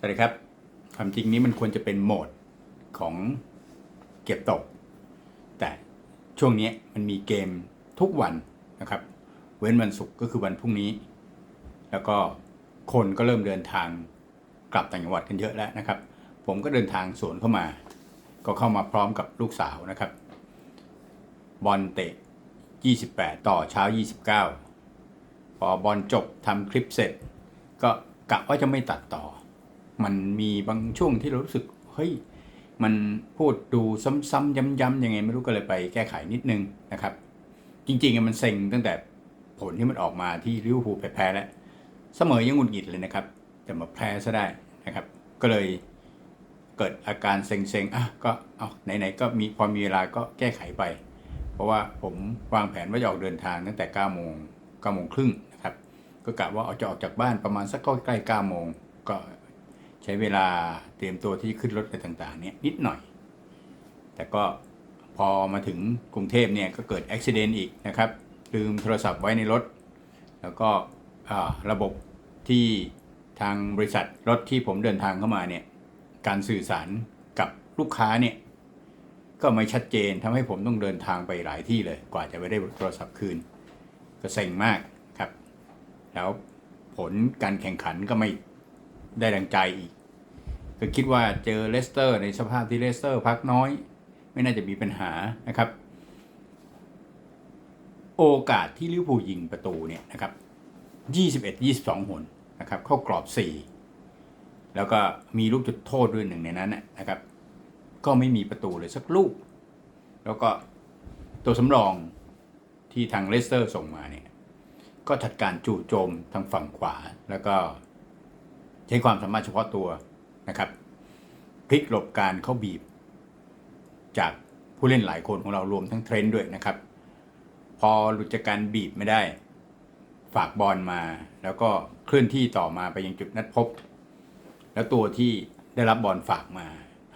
สวัสดีครับ ความจริงนี้มันควรจะเป็นโหมดของเก็บตก แต่ช่วงนี้มันมีเกมทุกวันนะครับ เว้นวันศุกร์ก็คือวันพรุ่งนี้ แล้วก็คนก็เริ่มเดินทางกลับต่างจังหวัดกันเยอะแล้วนะครับ ผมก็เดินทางสวนเข้ามา ก็เข้ามาพร้อมกับลูกสาวนะครับ บอลเตะ 28 ต่อเช้า 29 พอบอลจบทำคลิปเสร็จ ก็กะว่าจะไม่ตัดต่อ มันมีบางช่วงที่เรารู้สึกเฮ้ยมันพูดดูซ้ำๆย้ำๆยังไงไม่รู้ก็เลยไปแก้ไขนิดนึงนะครับ จริงๆมันเซ็งตั้งแต่ผลที่มันออกมาที่ลิเวอร์พูลแพ้แล้วเสมอยังหงุดหงิดเลยนะครับ แต่มาแพ้ซะได้นะครับ ก็เลยเกิดอาการเซ็งๆอะก็เอาไหนๆก็มีพอมีเวลาก็แก้ไขไป เพราะว่าผมวางแผนว่าจะออกเดินทางตั้งแต่9โมง9โมงครึ่งนะครับ ก็กะว่าเอาจะออกจากบ้านประมาณสักใกล้ๆ9โมงก็ ใช้เวลาเตรียมตัวที่ขึ้นรถอะไรต่างๆ เนี่ยนิดหน่อย แต่ก็พอมาถึงกรุงเทพเนี่ยก็เกิดอุบิเหตุอีกนะครับ ลืมโทรศัพท์ไว้ในรถ แล้วก็ระบบที่ทางบริษัทรถที่ผมเดินทางเข้ามาเนี่ยการสื่อสารกับลูกค้าเนี่ยก็ไม่ชัดเจนทำให้ผมต้องเดินทางไปหลายที่เลย กว่าจะไปได้โทรศัพท์คืน ก็เซ็งมากครับ แล้วผลการแข่งขันก็ไม่ ได้ดังใจอีก ก็คิดว่าเจอเลสเตอร์ ในสภาพที่เลสเตอร์พักน้อย ไม่น่าจะมีปัญหานะครับ โอกาสที่ลิเวอร์พูลยิงประตูเนี่ยนะครับ21 22หนนะครับเข้ากรอบ 4 แล้วก็มีลูกจุดโทษด้วยหนึ่งในนั้นนะนะครับ ก็ไม่มีประตูเลยสักลูก แล้วก็ตัวสำรองที่ทางเลสเตอร์ส่งมาเนี่ยก็จัดการจู่โจมทางฝั่งขวาแล้วก็ ใช้ความสามารถเฉพาะตัวนะครับพลิกหลบการเข้าบีบ จากผู้เล่นหลายคนของเรารวมทั้งเทรนด์ด้วยนะครับ พอหลุดจากการบีบไม่ได้ ฝากบอลมา แล้วก็เคลื่อนที่ต่อมาไปยังจุดนัดพบ แล้วตัวที่ได้รับบอลฝากมา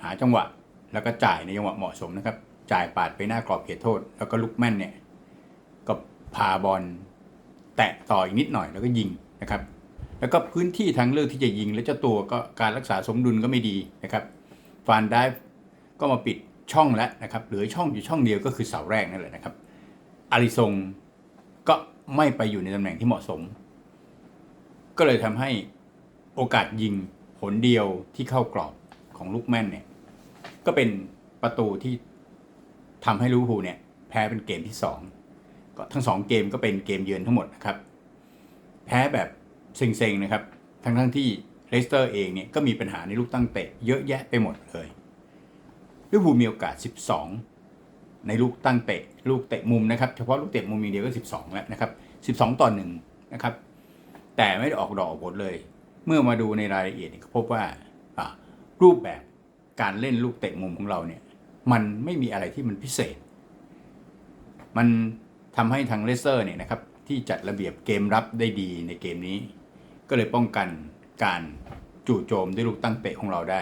หาจังหวะ แล้วก็จ่ายในจังหวะเหมาะสมนะครับ จ่ายปาดไปหน้ากรอบเขตโทษ แล้วก็ลุกแม่นเนี่ยก็พาบอลแตะต่ออีกนิดหน่อยแล้วก็ยิงนะครับ แล้วก็พื้นที่ทางเลือกที่จะยิง แล้วเจ้าตัวก็การรักษาสมดุลก็ไม่ดีนะครับฟานได้ก็มาปิดช่องแล้วนะครับเหลือช่องอยู่ช่องเดียวก็คือเสาแรกนั่นแหละนะครับอาริซงก็ไม่ไปอยู่ในตำแหน่งที่เหมาะสม ก็เลยทำให้โอกาสยิงผลเดียวที่เข้ากรอบของลูกแม่นเนี่ยก็เป็นประตูที่ทำให้ลิเวอร์พูลเนี่ยแพ้เป็นเกมที่สองก็ทั้งสองเกมก็เป็นเกมเยือนทั้งหมดนะครับ แพ้แบบ เซ็งๆนะครับ ทั้งๆที่เลสเตอร์เองเนี่ยก็มีปัญหาในลูกตั้งเตะเยอะแยะไปหมดเลยลิเวอร์พูลมีโอกาส 12 ในลูกตั้งเตะ ลูกเตะมุมนะครับ เฉพาะลูกเตะมุมอย่างเดียวก็ 12 แล้วนะครับ 12 ต่อหนึ่งนะครับ แต่ไม่ได้ออกดอกออกผลเลย เมื่อมาดูในรายละเอียดก็พบว่าอ่ารูปแบบการเล่นลูกเตะมุมของเราเนี่ยมันไม่มีอะไรที่มันพิเศษ มันทำให้ทางเลสเตอร์เนี่ยนะครับที่จัดระเบียบเกมรับได้ดีในเกมนี้ ก็เลยป้องกันการจู่โจมด้วยลูกตั้งเตะของเราได้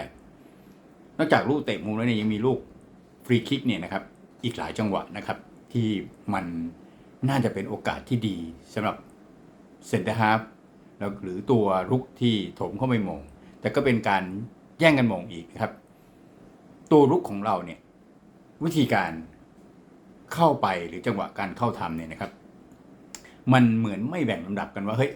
นอกจากลูกเตะมุมแล้วเนี่ยยังมีลูกฟรีคิกเนี่ยนะครับอีกหลายจังหวะนะครับ ที่มันน่าจะเป็นโอกาสที่ดีสำหรับเซนเตอร์ฮาฟแล้วหรือตัวรุกที่โถมเข้าไปโมง แต่ก็เป็นการแย่งกันโมงอีกครับ ตัวรุกของเราเนี่ยวิธีการเข้าไปหรือจังหวะการเข้าทำเนี่ยนะครับ มันเหมือนไม่แบ่งลำดับกันว่าเฮ้ย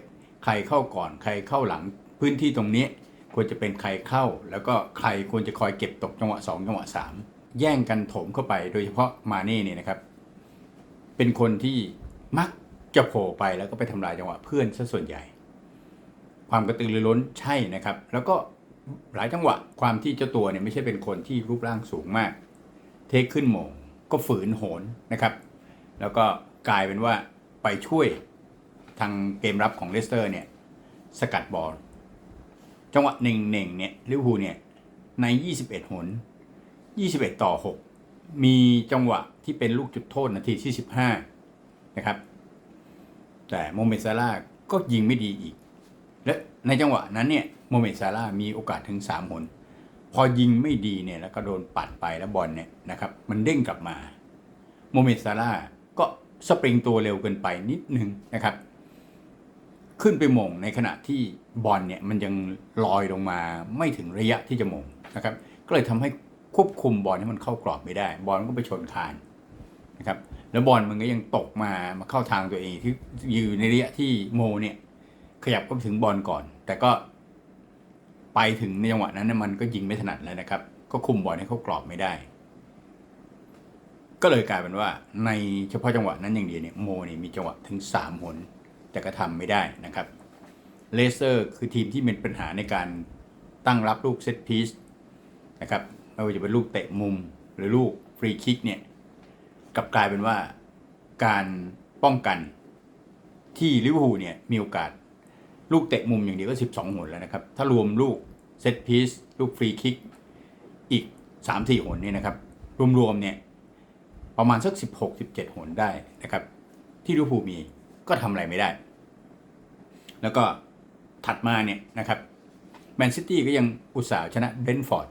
ใครเข้าก่อน ใครเข้าหลังพื้นที่ตรงนี้ ควรจะเป็นใครเข้า แล้วก็ใครควรจะคอยเก็บตกจังหวะสองจังหวะสามแย่งกันโถมเข้าไปโดยเฉพาะมาเน่เนี่ยนะครับ เป็นคนที่มักจะโผล่ไปแล้วก็ไปทำลายจังหวะเพื่อนซะส่วนใหญ่ ความกระตือรือร้นใช่นะครับ แล้วก็หลายจังหวะความที่เจ้าตัวเนี่ยไม่ใช่เป็นคนที่รูปร่างสูงมาก เทคขึ้นโมงก็ฝืนโหนนะครับ แล้วก็กลายเป็นว่าไปช่วย ทางเกมรับของเลสเตอร์เนี่ยสกัดบอลจังหวะหนึ่งหนึ่งเนี่ยลิเวอร์พูลเนี่ยใน 21 หน 21 ต่อ 6 มีจังหวะที่เป็นลูกจุดโทษนาทีที่ 15 นะครับ แต่โมเมซาร่าก็ยิงไม่ดีอีก และในจังหวะนั้นเนี่ยโมเมซาร่ามีโอกาสถึง 3 หน พอยิงไม่ดีเนี่ยแล้วก็โดนปัดไปแล้วบอลเนี่ยนะครับ มันเด้งกลับมาโมเมซาร่าก็สปริงตัวเร็วเกินไปนิดนึงนะครับ ขึ้นไปมงในขณะที่บอลเนี่ยมันยังลอยลงมาไม่ถึงระยะที่จะมงนะครับก็เลยทำให้ควบคุมบอลให้มันเข้ากรอบไม่ได้ บอลก็ไปชนคานนะครับแล้วบอลมันก็ยังตกมามาเข้าทางตัวเองที่อยู่ในระยะที่โมเนี่ยขยับก็ถึงบอลก่อน แต่ก็ไปถึงในจังหวะนั้นมันก็ยิงไม่ถนัดแล้วนะครับ ก็คุมบอลให้เข้ากรอบไม่ได้ ก็เลยกลายเป็นว่าในเฉพาะจังหวะนั้นอย่างเดียวเนี่ยโมเนี่ยมีจังหวะถึง3หน แต่ก็ทำไม่ได้นะครับเลเซอร์คือทีมที่มีปัญหาในการตั้งรับลูกเซตพีซนะครับไม่ว่าจะเป็นลูกเตะมุมหรือลูกฟรีคิกเนี่ยกลับกลายเป็นว่าการป้องกันที่ลิเวอร์พูลเนี่ยมีโอกาส ลูกเตะมุมอย่างเดียวก็ 12หนแล้วนะครับ ถ้ารวมลูกเซตพีซลูกฟรีคิกอีก 3-4หนเนี่ยนะครับรวมๆเนี่ยประมาณสัก 16-17หนได้นะครับ ที่ลิเวอร์พูลมีก็ทำอะไรไม่ได้ แล้วก็ถัดมาเนี่ยนะครับแมนซิตี้ก็ยังอุตส่าห์ชนะเบนฟอร์ด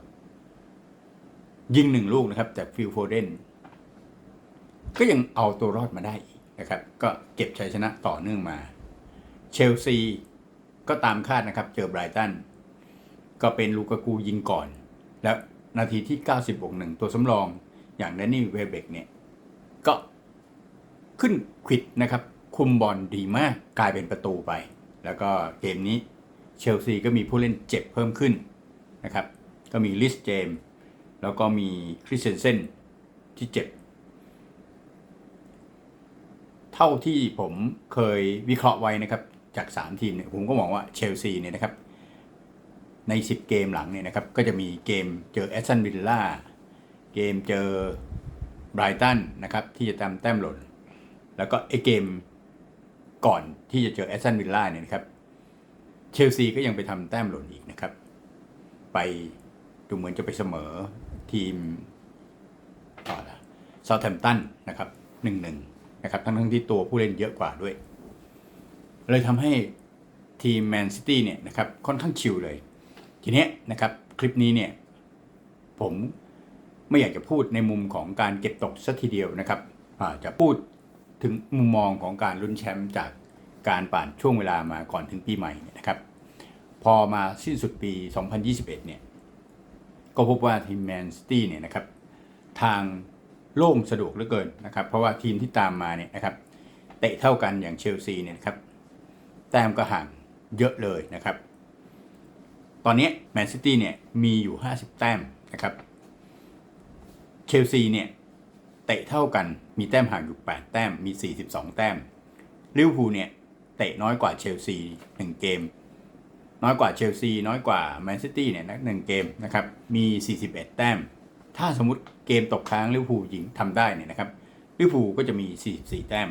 ยิงหนึ่งลูกนะครับจากฟิลโฟเดนก็ยังเอาตัวรอดมาได้อีกนะครับ ก็เก็บชัยชนะต่อเนื่องมา เชลซีก็ตามคาดนะครับ เจอไบรตันก็เป็นลูกากูยิงก่อน แล้วนาทีที่ 90บวกหนึ่งตัวสำรองอย่างแดนนี่เวเบกเนี่ย ก็ขึ้นควิดนะครับ คุมบอลดีมากกลายเป็นประตูไป แล้วก็เกมนี้เชลซีก็มีผู้เล่นเจ็บเพิ่มขึ้นนะครับ ก็มีลิสเจมแล้วก็มีคริสเซนเซนที่เจ็บ เท่าที่ผมเคยวิเคราะห์ไว้นะครับ จาก 3 ทีมเนี่ยผมก็มองว่าเชลซีเนี่ยนะครับ ใน 10 เกมหลังเนี่ยนะครับ ก็จะมีเกมเจอแอสตันวิลล่าเกมเจอไบรตันนะครับ ที่จะตามแต้มหล่น แล้วก็ไอเกม ก่อนที่จะเจอแอสตันวิลล่าเนี่ยนะครับ เชลซีก็ยังไปทำแต้มหล่นอีกนะครับ ไปดูเหมือนจะไปเสมอทีมต่อละซาท์แฮมตันนะครับหนึ่งหนึ่งนะครับทั้งทั้งที่ตัวผู้เล่นเยอะกว่าด้วย เลยทำให้ทีมแมนซิตี้เนี่ยนะครับค่อนข้างชิลเลย ทีเนี้ยนะครับคลิปนี้เนี่ยผมไม่อยากจะพูดในมุมของการเก็บตกสัทีเดียวนะครับอาจะพูด ถึงมุมมองของการลุ้นแชมป์จากการผ่านช่วงเวลามาก่อนถึงปีใหม่เนี่ยนะครับ พอมาสิ้นสุดปี 2021 เนี่ย ก็พบว่าทีมแมนซิตี้เนี่ยนะครับ ทางโล่งสะดวกเหลือเกินนะครับ เพราะว่าทีมที่ตามมาเนี่ยนะครับเตะเท่ากันอย่างเชลซีเนี่ยนะครับ แต้มก็ห่างเยอะเลยนะครับ ตอนนี้แมนซิตี้เนี่ยมีอยู่ 50 แต้มนะครับ เชลซีเนี่ย เตะเท่ากันมีแต้มห่างอยู่ 8 แต้มมี 42 แต้มลิเวอร์พูลเนี่ยเตะน้อยกว่าเชลซี1เกม น้อยกว่าเชลซีน้อยกว่าแมนซิตี้เนี่ยนะหนึ่งเกมนะครับมี 41 แต้ม ถ้าสมมติเกมตกค้างลิเวอร์พูลยิงทำได้เนี่ยนะครับลิเวอร์พูลก็จะมี 44 แต้ม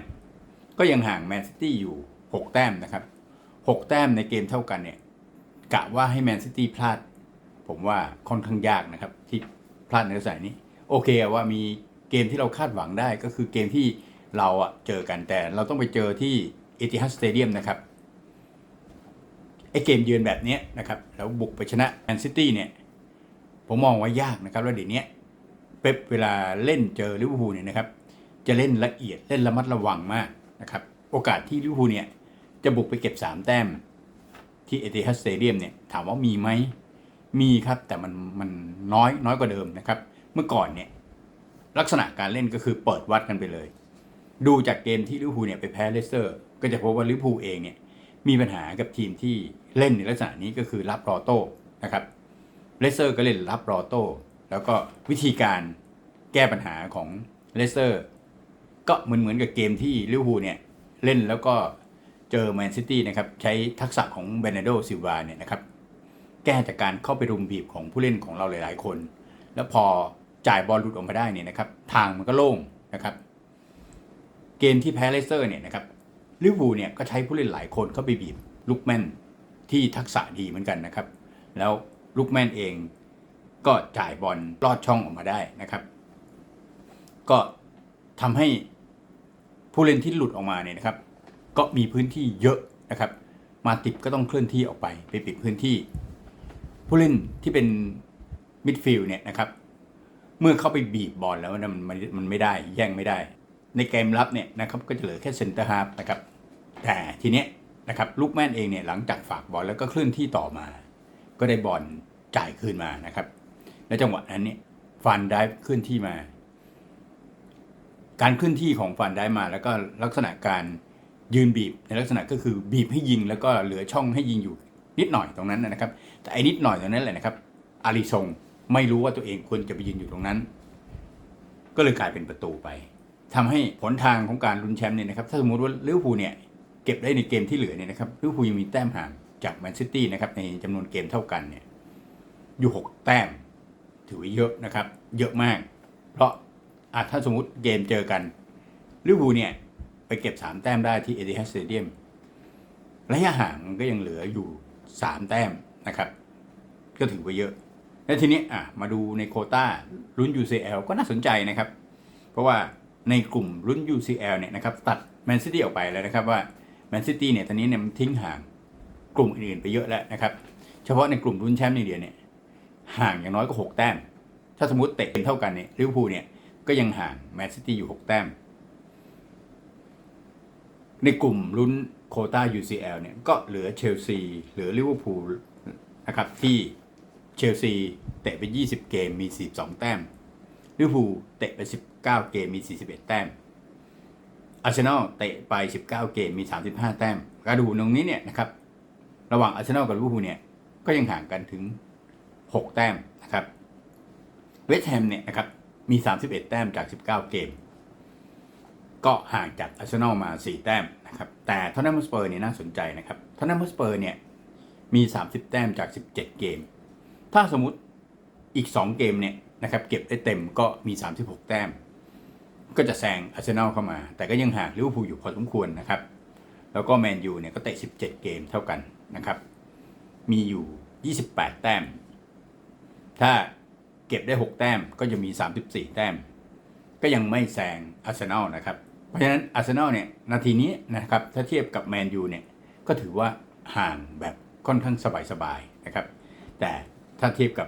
ก็ยังห่างแมนซิตี้อยู่ 6 แต้มนะครับ 6 แต้มในเกมเท่ากันเนี่ยกะว่าให้แมนซิตี้พลาด ผมว่าค่อนข้างยากนะครับ ที่พลาดในลักษณะนี้ โอเคอะว่ามี เกมที่เราคาดหวังได้ก็คือเกมที่เราอะเจอกันแต่เราต้องไปเจอที่เอติฮัดสเตเดียมนะครับไอเกมเยือนแบบนี้นะครับแล้วบุกไปชนะแมนซิตี้เนี่ยผมมองว่ายากนะครับแล้วเดี๋ยวนี้เป๊ปเวลาเล่นเจอลิเวอร์พูลเนี่ยนะครับ จะเล่นละเอียดเล่นระมัดระวังมากนะครับโอกาสที่ลิเวอร์พูลเนี่ยจะบุกไปเก็บ 3 แต้มที่เอติฮัดสเตเดียมเนี่ยถามว่ามีไหมมีครับแต่มันมันน้อยน้อยกว่าเดิมนะครับ เมื่อก่อนเนี่ย ลักษณะการเล่นก็คือเปิดวัดกันไปเลย ดูจากเกมที่ลิเวอร์พูลเนี่ยไปแพ้เลสเตอร์ ก็จะพบว่าลิเวอร์พูลเองเนี่ยมีปัญหากับทีมที่เล่นในลักษณะนี้ก็คือรับรอโต้นะครับเลสเตอร์ก็เล่นรับรอโต้แล้วก็วิธีการแก้ปัญหาของเลสเตอร์ก็เหมือนเหมือนกับเกมที่ลิเวอร์พูลเนี่ยเล่นแล้วก็เจอแมนซิตี้นะครับใช้ทักษะของเบเนโดซิลวาเนี่ยนะครับแก้จากการเข้าไปรุมบีบของผู้เล่นของเราหลาย ๆ คน แล้วพอ จ่ายบอลหลุดออกมาได้เนี่ยนะครับทางมันก็โล่งนะครับเกมที่แพ้เลสเตอร์เนี่ยนะครับลิเวอร์พูลเนี่ยก็ใช้ผู้เล่นหลายคนเข้าไปบีบลูกแมนที่ทักษะดีเหมือนกันนะครับ แล้วลูกแมนเองก็จ่ายบอลลอดช่องออกมาได้นะครับ ก็ทำให้ผู้เล่นที่หลุดออกมาเนี่ยนะครับ ก็มีพื้นที่เยอะนะครับ มาติบก็ต้องเคลื่อนที่ออกไปไปปิดพื้นที่ ผู้เล่นที่เป็นมิดฟิลด์เนี่ยนะครับ เมื่อเข้าไปบีบบอลแล้วนะมันมันมันไม่ได้แย่งไม่ได้ ในเกมรับเนี่ยนะครับก็จะเหลือแค่เซนเตอร์ฮาร์ฟนะครับแต่ทีเนี้ยนะครับลูกแม่นเองเนี่ยหลังจากฝากบอลแล้วก็เคลื่อนที่ต่อมา ก็ได้บอลจ่ายคืนมานะครับ และจังหวะนั้นเนี่ยฟันได้เคลื่อนที่มา การเคลื่อนที่ของฟันได้มา แล้วก็ลักษณะการยืนบีบในลักษณะก็คือบีบให้ยิงแล้วก็เหลือช่องให้ยิงอยู่นิดหน่อยตรงนั้นนะครับ แต่ไอ้นิดหน่อยตรงนั้นแหละนะครับอาริซง ไม่รู้ว่าตัวเองควรจะไปยืนอยู่ตรงนั้น ก็เลยกลายเป็นประตูไปทำให้ผลทางของการลุ้นแชมป์เนี่ยนะครับ ถ้าสมมติว่าลิเวอร์พูลเนี่ยเก็บได้ในเกมที่เหลือเนี่ยนะครับลิเวอร์พูลยังมีแต้มห่างจากแมนซิตี้นะครับในจำนวนเกมเท่ากันเนี่ยอยู่ 6 แต้ม ถือว่าเยอะนะครับ เยอะมาก เพราะอะถ้าสมมติเกมเจอกันลิเวอร์พูลเนี่ยไปเก็บ 3 แต้มได้ที่เอติฮัดสเตเดียมระยะห่างมันก็ยังเหลืออยู่ 3 แต้มนะครับ ก็ถือว่าเยอะ และทีนี้อะมาดูในโคต้าลุ้น UCL ก็น่าสนใจนะครับ เพราะว่าในกลุ่มรุ่น UCL เนี่ยนะครับตัดแมนซิตี้ออกไปแล้วนะครับว่าแมนซิตี้เนี่ยตอนนี้เนี่ยมันทิ้งห่างกลุ่มอื่นๆไปเยอะแล้วนะครับ เฉพาะในกลุ่มรุ่นแชมป์ในเดียวเนี่ยห่างอย่างน้อยก็ 6 แต้ม ถ้าสมมติเตะเป็นเท่ากันเนี่ยลิเวอร์พูลเนี่ยก็ยังห่างแมนซิตี้อยู่ 6 แต้ม ในกลุ่มรุ่นโคต้า UCL เนี่ยก็เหลือเชลซีเหลือลิเวอร์พูลนะครับที่ เชลซีเตะไป 20 เกมมี 42 แต้มลิเวอร์พูลเตะไป 19 เกมมี 41 แต้มอาร์เซนอลเตะไป 19 เกมมี 35 แต้มกระดูตรงนี้เนี่ยนะครับ ระหว่างอาร์เซนอลกับลิเวอร์พูลเนี่ยก็ยังห่างกันถึง 6 แต้มนะครับเวสต์แฮมเนี่ยนะครับมี 31 แต้มจาก 19 เกม ก็ห่างจากอาร์เซนอลมา 4 แต้มนะครับ แต่ทอตแนมสเปอร์เนี่ยน่าสนใจนะครับทอตแนมสเปอร์เนี่ยมี 30 แต้มจาก 17 เกม ถ้าสมมติอีก 2 เกมเนี่ยนะครับเก็บได้เต็มก็มี 36 แต้ม ก็จะแซงอาร์เซนอลเข้ามา แต่ก็ยังห่างลิเวอร์พูลอยู่พอสมควรนะครับ แล้วก็แมนยูเนี่ยก็เตะ 17 เกมเท่ากันนะครับ มีอยู่ 28 แต้ม ถ้าเก็บได้ 6 แต้มก็จะมี 34 แต้ม ก็ยังไม่แซงอาร์เซนอลนะครับ เพราะฉะนั้นอาร์เซนอลเนี่ยนาทีนี้นะครับถ้าเทียบกับแมนยูเนี่ยก็ถือว่าห่างแบบค่อนข้างสบายๆนะครับ แต่ ถ้าเทียบกับ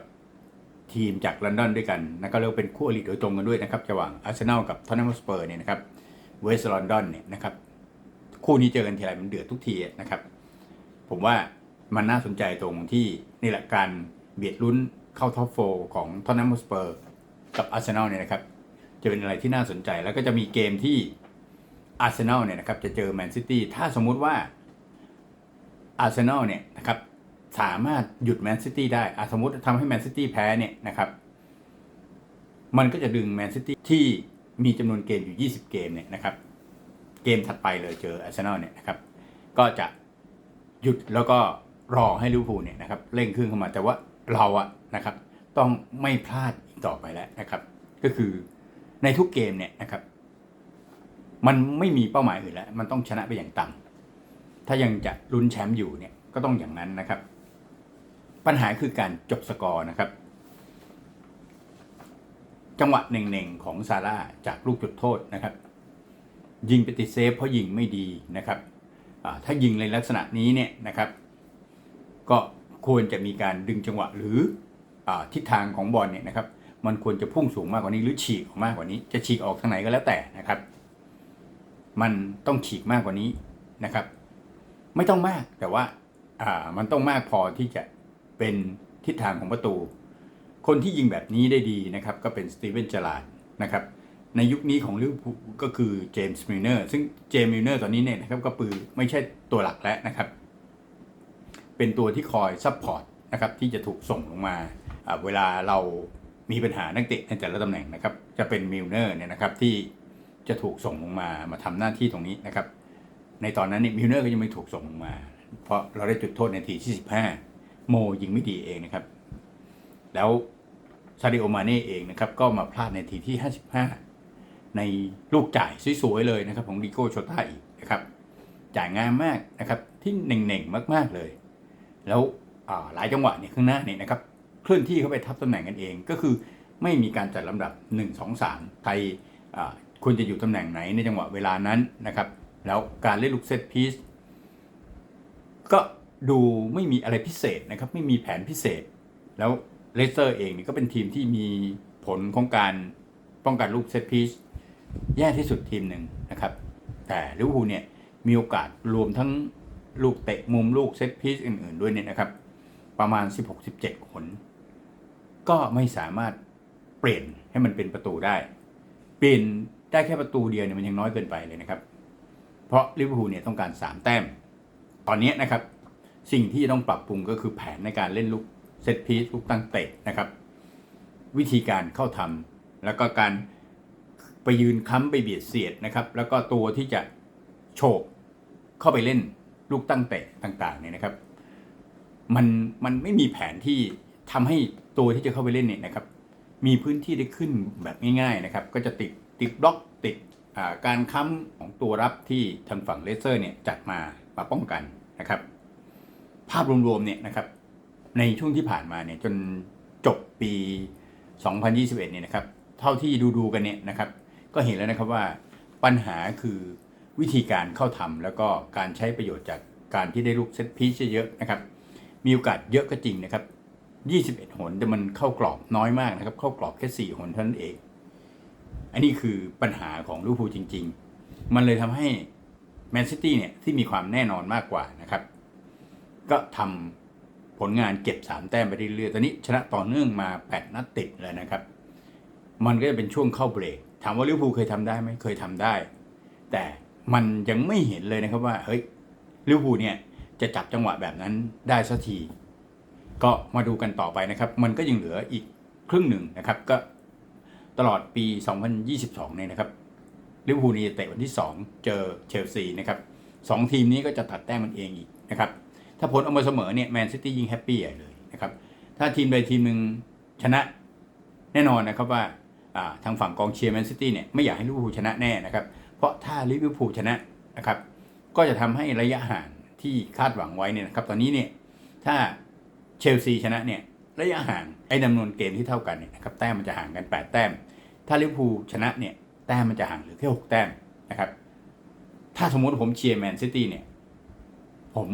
ทีมจากลอนดอนด้วยกันนะก็เรียกเป็นคู่อริโดยตรงกันด้วยนะครับระหว่างอาร์เซนอลกับทอตแนมสเปอร์เนี่ยนะครับเวสต์ลอนดอนเนี่ยนะครับคู่นี้เจอกันทีไรมันเดือดทุกทีนะครับ ผมว่ามันน่าสนใจตรงที่นี่แหละการเบียดลุ้นเข้าท็อปโฟของทอตแนมสเปอร์กับอาร์เซนอลเนี่ยนะครับจะเป็นอะไรที่น่าสนใจแล้วก็จะมีเกมที่อาร์เซนอลเนี่ยนะครับจะเจอแมนซิตี้ถ้าสมมุติว่าอาร์เซนอลเนี่ยนะครับ สามารถหยุดแมนซิตี้ได้อสมมติทำให้แมนซิตี้แพ้เนี่ยนะครับ มันก็จะดึงแมนซิตี้ที่มีจำนวนเกมอยู่ 20 เกมเนี่ยนะครับ เกมถัดไปเลยเจออาร์เซนอลเนี่ยนะครับ ก็จะหยุดแล้วก็รอให้ลิเวอร์พูลเนี่ยนะครับเร่งขึ้นเข้ามาแต่ว่าเราอะนะครับ ต้องไม่พลาดอีกต่อไปแล้วนะครับ ก็คือในทุกเกมเนี่ยนะครับ มันไม่มีเป้าหมายอื่นแล้ว มันต้องชนะไปอย่างต่ำถ้ายังจะลุ้นแชมป์อยู่เนี่ยก็ต้องอย่างนั้นนะครับ ปัญหาคือการจบสกอร์นะครับ จังหวะเน่งๆของซาร่าจากลูกจุดโทษนะครับ ยิงไปติดเซฟเพราะยิงไม่ดีนะครับถ้ายิงในลักษณะนี้เนี่ยนะครับ ก็ควรจะมีการดึงจังหวะหรืออทิศทางของบอลเนี่ยนะครับมันควรจะพุ่งสูงมากกว่านี้หรือฉีกออกมากกว่านี้ จะฉีกออกทางไหนก็แล้วแต่นะครับ มันต้องฉีกมากกว่านี้นะครับ ไม่ต้องมากแต่ว่ามันต้องมากพอที่จะ เป็นทิศทางของประตู คนที่ยิงแบบนี้ได้ดีนะครับก็เป็นสตีเวนเจอราร์ดนะครับในยุคนี้ของลิเวอร์พูลก็คือเจมส์มิลเนอร์ซึ่งเจมส์มิลเนอร์ตอนนี้เนี่ยนะครับก็ปือไม่ใช่ตัวหลักแล้วนะครับ เป็นตัวที่คอยซัพพอร์ตนะครับที่จะถูกส่งลงมาเวลาเรามีปัญหานักเตะในแต่ละตำแหน่งนะครับ จะเป็นมิลเนอร์เนี่ยนะครับที่จะถูกส่งลงมามาทำหน้าที่ตรงนี้นะครับ ในตอนนั้นเนี่ยมิลเนอร์ก็ยังไม่ถูกส่งลงมา เพราะเราได้จุดโทษในทีที่ 15 โมยิงไม่ดีเองนะครับ แล้วซาดิโอมาเน่เองนะครับ ก็มาพลาดในทีที่ 55 ในลูกจ่ายสวยๆเลยนะครับ ของดิโก้โชต้าอีกนะครับ จ่ายงามมากนะครับ ที่เน่งๆมากๆเลย แล้วหลายจังหวะเนี่ยข้างหน้าเนี่ยนะครับ เคลื่อนที่เข้าไปทับตำแหน่งกันเอง ก็คือไม่มีการจัดลำดับ 1 2 3 ไทยอ่าควรจะอยู่ตำแหน่งไหนในจังหวะเวลานั้นนะครับ แล้วการเล่นลูกเซตพีซก็ ดูไม่มีอะไรพิเศษนะครับ ไม่มีแผนพิเศษ แล้วเลสเตอร์เองนี่ก็เป็นทีมที่มีผลของการป้องกันลูกเซตพีซแย่ที่สุดทีมหนึ่งนะครับ แต่ลิเวอร์พูลเนี่ยมีโอกาสรวมทั้งลูกเตะมุมลูกเซตพีซอื่น ๆ ด้วยเนี่ยนะครับ ประมาณ 16-17 คน ก็ไม่สามารถเปลี่ยนให้มันเป็นประตูได้ เปลี่ยนได้แค่ประตูเดียวเนี่ยมันยังน้อยเกินไปเลยนะครับ เพราะลิเวอร์พูลเนี่ยต้องการ 3 แต้ม ตอนนี้นะครับ สิ่งที่จะต้องปรับปรุงก็คือแผนในการเล่นลูกเซตพีซลูกตั้งเตะนะครับ วิธีการเข้าทำแล้วก็การไปยืนค้ำไปเบียดเสียดนะครับ แล้วก็ตัวที่จะโฉบเข้าไปเล่นลูกตั้งเตะต่างๆเนี่ยนะครับ มันมันไม่มีแผนที่ทำให้ตัวที่จะเข้าไปเล่นเนี่ยนะครับ มีพื้นที่ได้ขึ้นแบบง่ายๆนะครับ ก็จะติดติดบล็อกติดการค้ำของตัวรับที่ทางฝั่งเลเซอร์เนี่ยจัดมามาป้องกันนะครับ ภาพรวมๆเนี่ยนะครับในช่วงที่ผ่านมาเนี่ยจนจบปี 2021 เนี่ยนะครับเท่าที่ดูๆกันเนี่ยนะครับ ก็เห็นแล้วนะครับว่าปัญหาคือวิธีการเข้าทำแล้วก็การใช้ประโยชน์จากการที่ได้ลูกเซตพีชเยอะนะครับ มีโอกาสเยอะก็จริงนะครับ 21 หนแต่มันเข้ากรอบน้อยมากนะครับ เข้ากรอบแค่ 4 หนเท่านั้นเอง อันนี้คือปัญหาของลิเวอร์พูลจริง ๆ มันเลยทำให้แมนซิตี้เนี่ยที่มีความแน่นอนมากกว่านะครับ ก็ทำผลงานเก็บ 3 แต้มไปเรื่อยๆ ตอนนี้ชนะต่อเนื่องมา 8 นัดติดเลยนะครับ มันก็จะเป็นช่วงเข้าเบรก ถามว่าลิเวอร์พูลเคยทำได้ไหมเคยทำได้ แต่มันยังไม่เห็นเลยนะครับว่า เฮ้ยลิเวอร์พูลเนี่ยจะจับจังหวะแบบนั้นได้สักที ก็มาดูกันต่อไปนะครับ มันก็ยังเหลืออีกครึ่งหนึ่งนะครับ ก็ตลอดปี 2022 เนี่ยนะครับลิเวอร์พูลนี่จะเตะวันที่ 2 เจอเชลซีนะครับสองทีมนี้ก็จะตัดแต้มมันเองอีกนะครับ ถ้าผลออกมาเสมอเนี่ยแมนซิตี้ยิ่งแฮปปี้ใหญ่เลยนะครับถ้าทีมใดทีมหนึ่งชนะแน่นอนนะครับว่าทางฝั่งกองเชียร์แมนซิตี้เนี่ยไม่อยากให้ลิเวอร์พูลชนะแน่นะครับเพราะถ้าลิเวอร์พูลชนะนะครับก็จะทำให้ระยะห่างที่คาดหวังไว้เนี่ยนะครับตอนนี้เนี่ยถ้าเชลซีชนะเนี่ยระยะห่างไอ้จำนวนเกมที่เท่ากันเนี่ยนะครับแต้มมันจะห่างกัน 8 แต้ม ถ้าลิเวอร์พูลชนะเนี่ยแต้มมันจะห่างเหลือแค่6แต้มนะครับถ้าสมมติผมเชียร์แมนซิตี้เนี่ยผม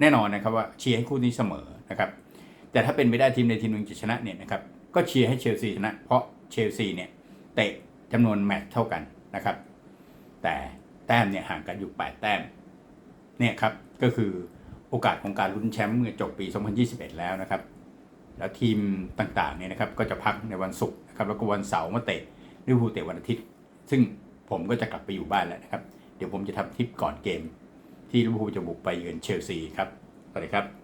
แน่นอนนะครับว่าเชียร์ให้คู่นี้เสมอนะครับแต่ถ้าเป็นไปได้ทีมใดทีมหนึ่งจะชนะเนี่ยนะครับก็เชียร์ให้เชลซีชนะ เพราะเชลซีเนี่ยเตะจำนวนแมตช์เท่ากันนะครับ แต่แต้มเนี่ยห่างกันอยู่ 8 แต้มเนี่ยครับก็คือโอกาสของการลุ้นแชมป์เมื่อจบปี 2021 แล้วนะครับ แล้วทีมต่างๆเนี่ยนะครับก็จะพักในวันศุกร์นะครับแล้วก็วันเสาร์มาเตะลิเวอร์พูลเตะวันอาทิตย์ ซึ่งผมก็จะกลับไปอยู่บ้านแล้วนะครับ เดี๋ยวผมจะทำทริปก่อนเกม ที่ลิเวอร์พูลจะบุกไปเยือนเชลซีครับสวัสดีครับ